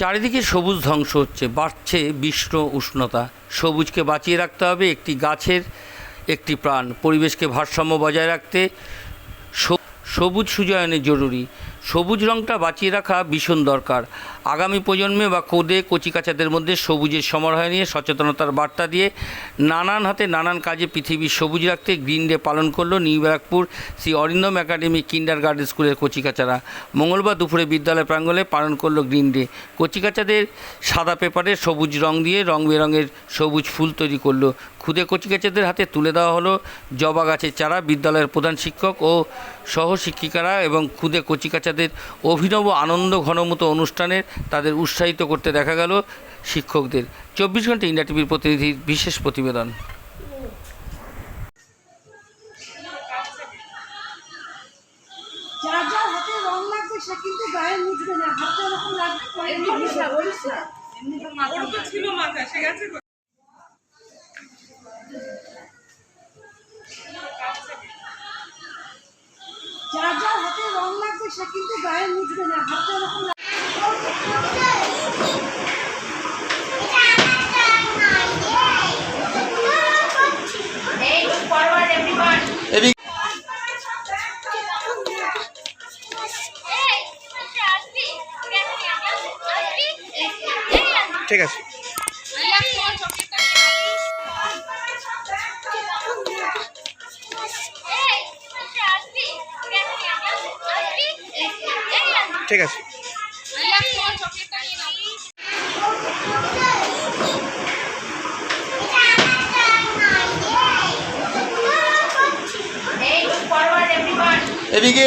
চারিদিকে সবুজ ধ্বংস হচ্ছে, বাড়ছে বিষ্ণ উষ্ণতা। সবুজকে বাঁচিয়ে রাখতে হবে একটি গাছের একটি প্রাণ, পরিবেশকে ভারসাম্য বজায় রাখতে সবুজ সুজয়নে জরুরি। সবুজ রঙটা বাঁচিয়ে রাখা ভীষণ দরকার। আগামী প্রজন্মে বা কোদে কচিকাচাদের মধ্যে সবুজের সমারোহ নিয়ে সচেতনতার বার্তা দিয়ে নানান হাতে নানান কাজে পৃথিবীর সবুজ রাখতে গ্রিন ডে পালন করল new Barrackpore Shri Arindam academy kindergarten স্কুলের কচিকাচারা। মঙ্গলবার দুপুরে বিদ্যালয় প্রাঙ্গণে পালন করল গ্রিন ডে। কচিকাচাদের সাদা পেপারে সবুজ রং দিয়ে রং বেরঙের সবুজ ফুল তৈরি করল। খুদে কচিকাচাদের হাতে তুলে দেওয়া হলো জবা গাছের চারা। বিদ্যালয়ের প্রধান শিক্ষক ও সহশিক্ষিকারা এবং খুদে কচিকাচাদের অভিনব আনন্দ ঘনমতো অনুষ্ঠানের তাদের উৎসাহিত করতে দেখা গেল শিক্ষকদের। চব্বিশ ঘণ্টা ইন্ডিয়া টিভির প্রতিনিধির বিশেষ প্রতিবেদন। যার যার হাতে রং লাগবে সে কিন্তু গায়ে মুছবে না। হাতে এরকম লাগবে পরে মুছবে। ওর তো ছিল মাথা সে গেছে যার যার হাতে রং লাগবে সে কিন্তু গায়ে মুছবে না। হাতে এরকম ঠিক আছে। ঠিক আছে। এদিকে।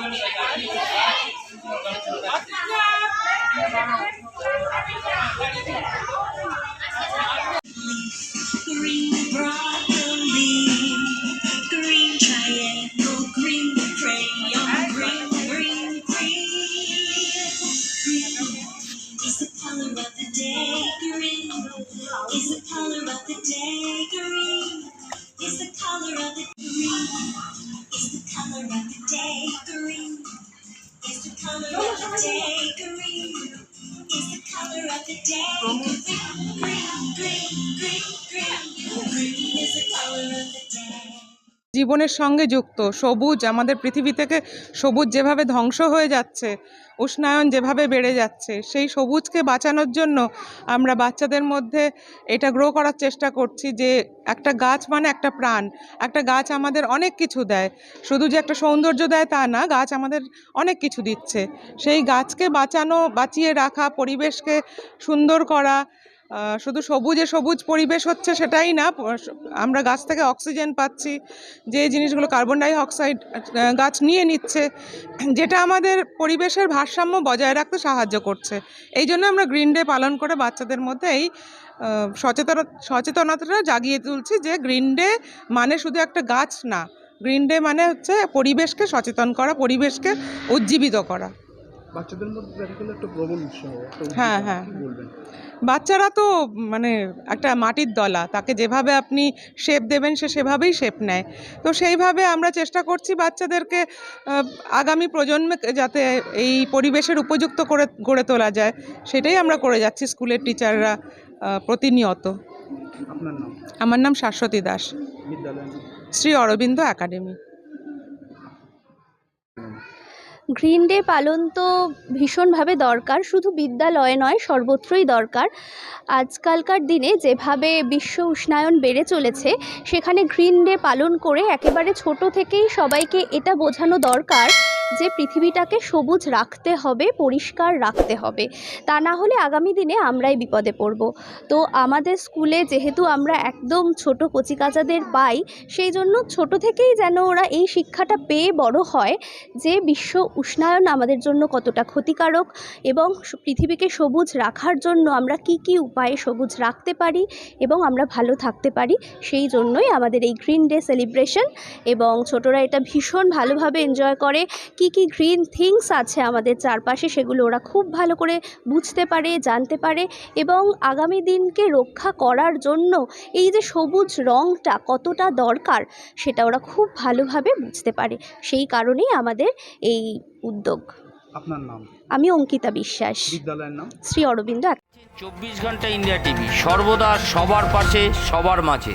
Green broccoli, green triangle, Green is the color of the day. জীবনের সঙ্গে যুক্ত। সবুজ, আমাদের পৃথিবী থেকে সবুজ যেভাবে ধ্বংস হয়ে যাচ্ছে, উষ্ণায়ন যেভাবে বেড়ে যাচ্ছে, সেই সবুজকে বাঁচানোর জন্য আমরা বাচ্চাদের মধ্যে এটা গ্রো করার চেষ্টা করছি যে একটা গাছ মানে একটা প্রাণ। একটা গাছ আমাদের অনেক কিছু দেয়। শুধু যে একটা সৌন্দর্য দেয় তা না, গাছ আমাদের অনেক কিছু দিচ্ছে। সেই গাছকে বাঁচানো, বাঁচিয়ে রাখা, পরিবেশকে সুন্দর করা শুধু সবুজে সবুজ পরিবেশ হচ্ছে সেটাই না আমরা গাছ থেকে অক্সিজেন পাচ্ছি, যে জিনিসগুলো কার্বন ডাই অক্সাইড গাছ নিয়ে নিচ্ছে, যেটা আমাদের পরিবেশের ভারসাম্য বজায় রাখতে সাহায্য করছে। এই জন্য আমরা গ্রিন ডে পালন করে বাচ্চাদের মধ্যে এই সচেতন, সচেতনতাটা জাগিয়ে তুলছি যে গ্রিন ডে মানে শুধু একটা গাছ না গ্রিন ডে মানে হচ্ছে পরিবেশকে সচেতন করা, পরিবেশকে উজ্জীবিত করা। বাচ্চাদের মধ্যে দেখা গেলো একটা প্রবণ উৎসাহ হ্যাঁ, হ্যাঁ, বলবেন? বাচ্চারা তো মানে একটা মাটির দলা তাকে যেভাবে আপনি শেপ দেবেন সে সেভাবেই শেপ নেয়। তো সেইভাবে আমরা চেষ্টা করছি বাচ্চাদেরকে আগামী প্রজন্মে যাতে এই পরিবেশের উপযুক্ত করে গড়ে তোলা যায়। সেটাই আমরা করে যাচ্ছি স্কুলের টিচাররা প্রতিনিয়ত। আপনার নাম? আমার নাম Shashwati Das. Shri Aurobindo academy. Green day পালন তো ভীষণভাবে দরকার, শুধু বিদ্যালয়ে নয়, সর্বত্রই দরকার। আজকালকার দিনে যেভাবে বিশ্ব উষ্ণায়ন বেড়ে চলেছে, সেখানে গ্রিন ডে পালন করে একেবারে ছোট থেকেই সবাইকে এটা বোঝানো দরকার যে পৃথিবীটাকে সবুজ রাখতে হবে, পরিষ্কার রাখতে হবে, তা না হলে আগামী দিনে আমরাই বিপদে পড়ব। তো আমাদের স্কুলে যেহেতু আমরা একদম ছোট কচিকাচাদের পাই সেই জন্য ছোট থেকেই যেন ওরা এই শিক্ষাটা পেয়ে বড় হয় যে বিশ্ব উষ্ণায়ন আমাদের জন্য কতটা ক্ষতিকারক এবং পৃথিবীকে সবুজ রাখার জন্য আমরা কি কি উপায়ে সবুজ রাখতে পারি এবং আমরা ভালো থাকতে পারি, সেই জন্যই আমাদের এই গ্রিন ডে সেলিব্রেশন এবং ছোটরা এটা ভীষণ ভালোভাবে এনজয় করে। কি কি গ্রিন থিংস আছে আমাদের চারপাশে সেগুলো ওরা খুব ভালো করে বুঝতে পারে জানতে পারে এবং আগামী দিনকে রক্ষা করার জন্য এই যে সবুজ রঙটা কতটা দরকার সেটা ওরা খুব ভালোভাবে বুঝতে পারে। সেই কারণেই আমাদের এই উদ্যোগ। আপনার নাম? আমি অঙ্কিতা বিশ্বাস। বিদ্যালয়ের নাম? শ্রী অরবিন্দ চব্বিশ ঘণ্টা ইন্ডিয়া টিভি সর্বদা সবার পাশে সবার মাঝে।